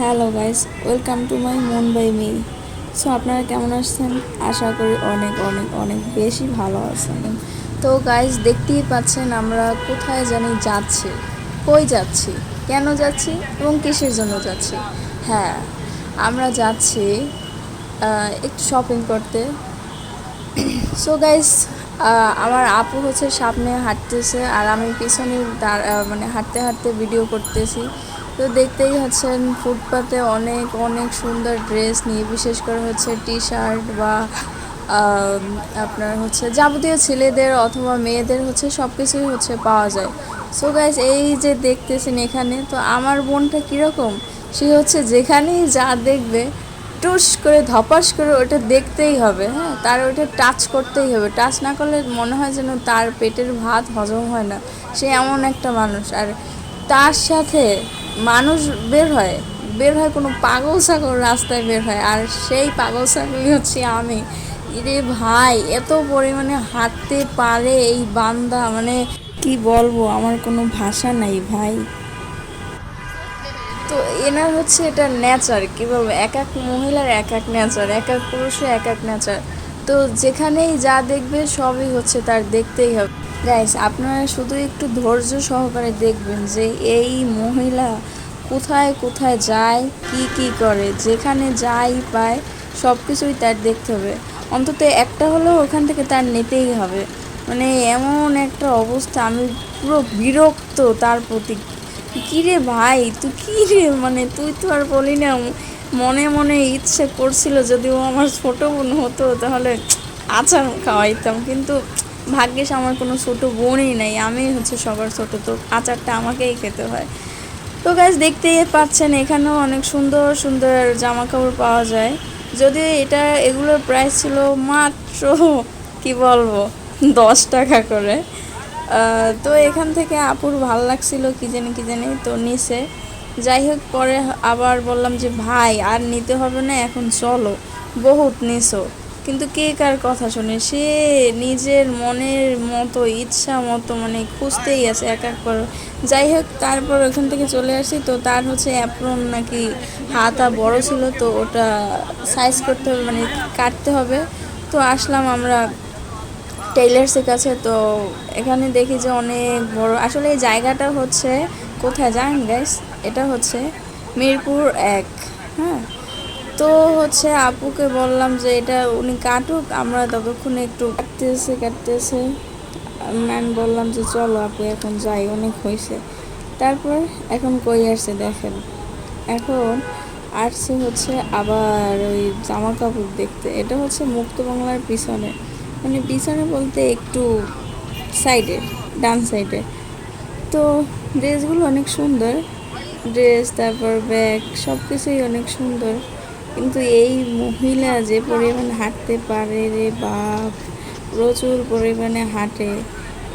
Hello guys, welcome to my মন বাই me. So আপনারা কেমন আসছেন আশা করি অনেক অনেক অনেক বেশি ভালো আছেন। তো গাইস, দেখতেই পাচ্ছেন আমরা কোথায় জানি যাচ্ছি। কই যাচ্ছি? কেন যাচ্ছি এবং কিসের জন্য যাচ্ছি? হ্যাঁ আমরা যাচ্ছি একটু শপিং করতে। সো গাইস আমার আপু হচ্ছে সামনে হাঁটতেছে আর আমি পিছনে মানে হাঁটতে হাঁটতে ভিডিও করতেছি। তো দেখতেই হচ্ছেন ফুটপাতে অনেক অনেক সুন্দর ড্রেস নিয়ে, বিশেষ করে হচ্ছে টি শার্ট বা আপনার হচ্ছে যাবতীয় ছেলেদের অথবা মেয়েদের হচ্ছে সব কিছুই হচ্ছে পাওয়া যায়। সো গাইস এই যে দেখতেছেন এখানে, তো আমার বোনটা কীরকম? সে হচ্ছে যেখানেই যা দেখবে, টুস করে, ধপাস করে ওটা দেখতেই হবে হ্যাঁ? তার ওটা টাচ করতেই হবে। টাচ না করলে মনে হয় যেন তার পেটের ভাত হজম হয় না। সে এমন একটা মানুষ। আর তার সাথে মানুষ বের হয় বের হয় কোনো পাগল ছাগল রাস্তায় বের হয়, আর সেই পাগল ছাগলই হচ্ছে আমি। ইরে ভাই, এত পরিমাণে হাঁটতে পারে এই বান্দা মানে কি বলব, আমার কোনো ভাষা নাই ভাই। তো এনার হচ্ছে এটা নেচার কী বলব, এক এক মহিলার এক এক নেচার এক এক পুরুষের এক এক নেচার তো যেখানেই যা দেখবে সবই হচ্ছে তার দেখতেই হবে। গাইস আপনারা শুধু একটু ধৈর্য সহকারে দেখবেন যে এই মহিলা কোথায় কোথায় যায়, কি কি করে, যেখানে যাই পায় সব কিছুই তার দেখতে হবে। অন্তত একটা হলেও ওখান থেকে তার নিতেই হবে। মানে এমন একটা অবস্থা, আমি পুরো বিরক্ত তার প্রতি। কি রে ভাই? তুই কি রে? মানে তুই তো আর বলি না মনে মনে ইচ্ছে করছিল যদি ও আমার ছোট বোন হতো, তাহলে আচার খাওয়াইতাম। কিন্তু ভাগ্যিস আমার কোনো ছোট বোনই নাই। আমি হচ্ছে সবার ছোট, তো আচারটা আমাকেই খেতে হয়। তো গাছ দেখতেই পাচ্ছেন, এখানেও অনেক সুন্দর সুন্দর জামা কাপড় পাওয়া যায়। যদিও এটা, এগুলোর প্রাইস ছিল মাত্র, কি বলব, দশ টাকা করে। তো এখান থেকে আপুর ভালো লাগছিল, কি জানি কি জানি, তো নিছে। যাই হোক, পরে আবার বললাম যে, ভাই, আর নিতে হবে না, এখন চলো। বহুত নিছো। কিন্তু কে কার কথা শুনে? সে নিজের মনের মতো, ইচ্ছা মতো মানে খুঁজতেই আছে এক এক করে। যাই হোক, তারপর ওখান থেকে চলে আসি। তো তার হচ্ছে অ্যাপ্রন নাকি হাতা বড় ছিল, তো ওটা সাইজ করতে হবে মানে কাটতে হবে। তো আসলাম আমরা টেইলার্সের কাছে। তো এখানে দেখি যে অনেক বড়। আসলে এই জায়গাটা হচ্ছে কোথায় যান গাইস এটা হচ্ছে মিরপুর এক হ্যাঁ? তো হচ্ছে আপুকে বললাম যে এটা উনি কাটুক, আমরা ততক্ষণে একটু কাটতেছে কাটতেছে। ম্যান বললাম যে চলো আপু, এখন যাই, অনেক হয়েছে তারপর এখন কই আসছে দেখেন। এখন আসছে হচ্ছে আবার ওই জামা কাপড় দেখতে। এটা হচ্ছে মুক্ত বাংলার পিছনে। মানে পিছনে বলতে একটু সাইডে ডান সাইডে তো ড্রেসগুলো অনেক সুন্দর। ড্রেস তারপর ব্যাগ সব কিছুই অনেক সুন্দর। কিন্তু এই মহিলা যে পরিমাণ হাঁটতে পারে রে বাপ, প্রচুর পরিমাণে হাঁটে।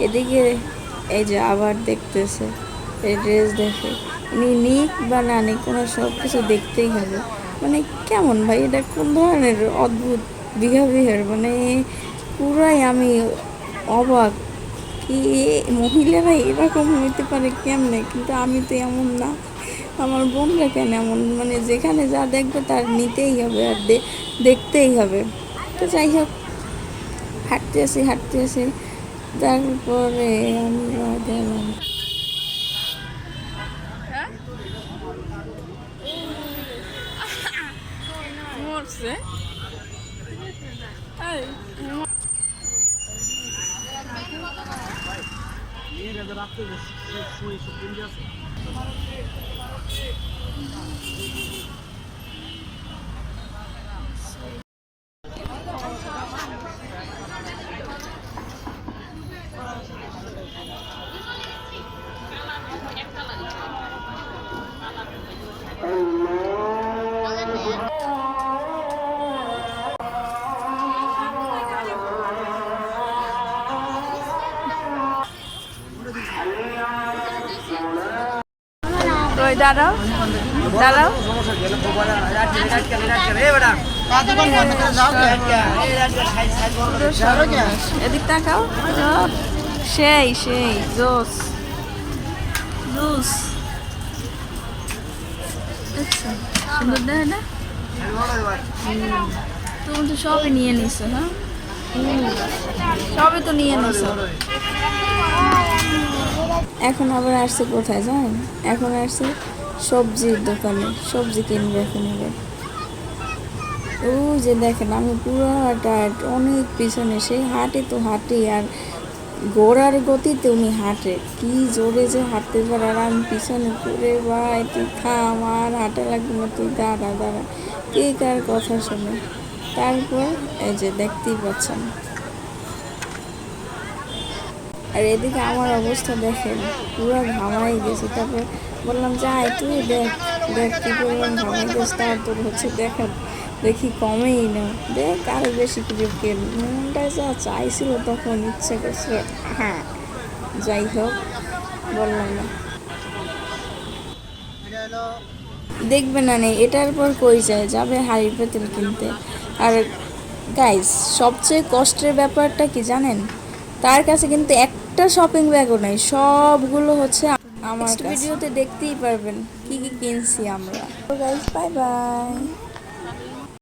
এদিকে এই যে আবার দেখতেছে, এই ড্রেস দেখে। উনি নিক বা না নিক, ওনার সব কিছু দেখতেই হবে। মানে কেমন ভাই, এটা কোন ধরনের অদ্ভুত বিহেভিয়ার মানে পুরাই আমি অবাক কি মহিলারা এরকম হইতে পারে কেমনে? কিন্তু আমি তো এমন না। আমার বোনরা কেন এমন? মানে যেখানে যা দেখবে তার নিতেই হবে আর দে- দেখতেই হবে। তো যাই হোক হাঁটতে আসি হাঁটতে আসি। তারপরে আমরা গেলাম মরছে? Thank you. ওই দাঁড়াও। দাঁড়াও। এদিক তাকাও। সেই সেই, জোস। জুস। আচ্ছা সুন্দর দেয় না? তুমি তো সবই নিয়ে নিছো হ্যাঁ? সবই তো নিয়ে নিছো। এখন আবার আসছে কোথায় জানেন? এখন আসছে সবজির দোকানে, সবজি কিনবে এখন এবার ও যে দেখেন, আমি পুরো টায়ার্ড অনেক পিছনে, সেই হাঁটে তো হাঁটি, আর গোড়ার গতিতে উনি হাঁটে। কি জোরে যে হাঁটতে পারে, আর আমি পিছনে পড়ে ভাই, তুই থাম, আর হাঁটা লাগবে না, তুই দাঁড়া দাঁড়া। কে কার কথা শোনে? তারপর এই যে দেখতেই পাচ্ছেন। আর এদিকে আমার অবস্থা দেখেন, পুরো ঘামাই গেছে। তারপর বললাম যাই তুই দেখ দেখ কি করলাম ঘামাই গেছে। তার হচ্ছে দেখা দেখি কমেই না। দেখ, আরও বেশি কিছু কেন? মনটা যা চাইছিল তখন ইচ্ছে করছে হ্যাঁ যাই হোক, বললাম না। দেখবে না নেই এটার পর কই যায়? যাবে হাড়ি পেতেল কিনতে। আর গাইস সবচেয়ে কষ্টের ব্যাপারটা কি জানেন? তার কাছে কিন্তু একটা শপিং ব্যাগও নাই সবগুলো হচ্ছে আমার ভিডিওতে দেখতেই পারবেন কি কি কিনছি আমরা। Bye bye